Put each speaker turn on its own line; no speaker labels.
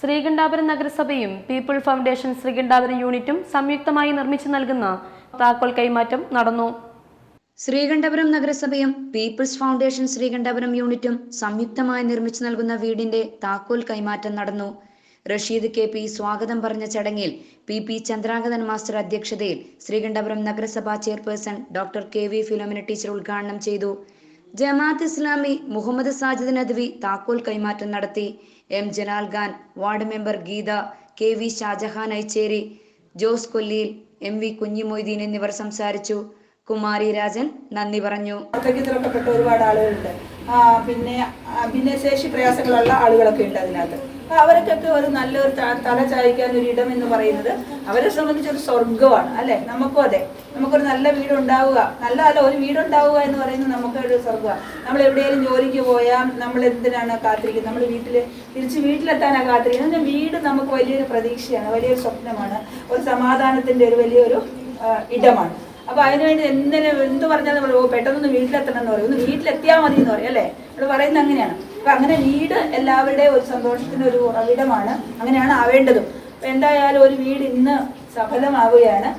ശ്രീകണ്ഠാപുരം നഗരസഭയും people foundation Sreekandapuram യൂണിറ്റും സംയുക്തമായി നിർമ്മിച്ചു നൽകുന്ന താക്കോൽ കൈമാറ്റം നടന്നു.
ശ്രീകണ്ഠപുരം നഗരസഭയും പീപ്പിൾസ് ഫൗണ്ടേഷൻ ശ്രീകണ്ഠപുരം യൂണിറ്റും സംയുക്തമായി നിർമ്മിച്ചു നൽകുന്ന വീടിന്റെ താക്കോൽ കൈമാറ്റം നടന്നു. റഷീദ് കെ പി സ്വാഗതം പറഞ്ഞ ചടങ്ങിൽ പി പി ചന്ദ്രാംഗതൻ മാസ്റ്റർ അധ്യക്ഷതയിൽ ശ്രീകണ്ഠപുരം നഗരസഭാ chairperson doctor K V Philomina teacher ഉദ്ഘാടനം ചെയ്തു. ജമാഅത്ത് ഇസ്ലാമി മുഹമ്മദ് സാജിദ് നദ്വി താക്കോൽ കൈമാറ്റം നടത്തി. M Jalal Khan ward member Geetha K V Shajahan Aicheri Jose കൊല്ലിയിൽ M V Kunhimoideen എന്നിവർ സംസാരിച്ചു. കുമാരി രാജൻ നന്ദി പറഞ്ഞു.
വാർദ്ധക്യത്തിലൊക്കെ ഒരുപാട് ആളുകളുണ്ട്. പിന്നെ ഭിന്നശേഷി പ്രയാസങ്ങളുള്ള ആളുകളൊക്കെ ഉണ്ട് അതിനകത്ത്. അവർക്കൊക്കെ ഒരു നല്ലൊരു തല ചായ്ക്കാൻ ഒരു ഇടം എന്ന് പറയുന്നത് അവരെ സംബന്ധിച്ച് ഒരു സ്വർഗമാണ് അല്ലെ? നമുക്കും അതെ. നമുക്കൊരു നല്ല വീട് ഉണ്ടാവുക നല്ല അല്ല ഒരു വീടുണ്ടാവുക എന്ന് പറയുന്നത് നമുക്ക് ഒരു സ്വർഗമാണ് നമ്മൾ എവിടെയെങ്കിലും ജോലിക്ക് പോയാൽ നമ്മൾ എന്തിനാണ് കാത്തിരിക്കുന്നത്? നമ്മൾ വീട്ടിൽ തിരിച്ച് വീട്ടിലെത്താനാണ് കാത്തിരിക്കുന്നത്. വീട് നമുക്ക് വലിയൊരു പ്രതീക്ഷയാണ് വലിയൊരു സ്വപ്നമാണ് ഒരു സമാധാനത്തിന്റെ ഒരു വലിയൊരു ഇടമാണ്. അപ്പൊ അതിനുവേണ്ടി എന്തിനു എന്ത് പറഞ്ഞാൽ നമ്മൾ പെട്ടെന്ന് വീട്ടിലെത്തണം എന്ന് പറയും. ഒന്ന് വീട്ടിലെത്തിയാൽ മതി എന്ന് പറയും അല്ലേ? ഇവിടെ പറയുന്നത് അങ്ങനെയാണ്. അപ്പൊ അങ്ങനെ വീട് എല്ലാവരുടെയും ഒരു സന്തോഷത്തിന് ഒരു ഉറവിടമാണ്. അങ്ങനെയാണ് ആവേണ്ടതും. എന്തായാലും ഒരു വീട് ഇന്ന് സഫലമാവുകയാണ്.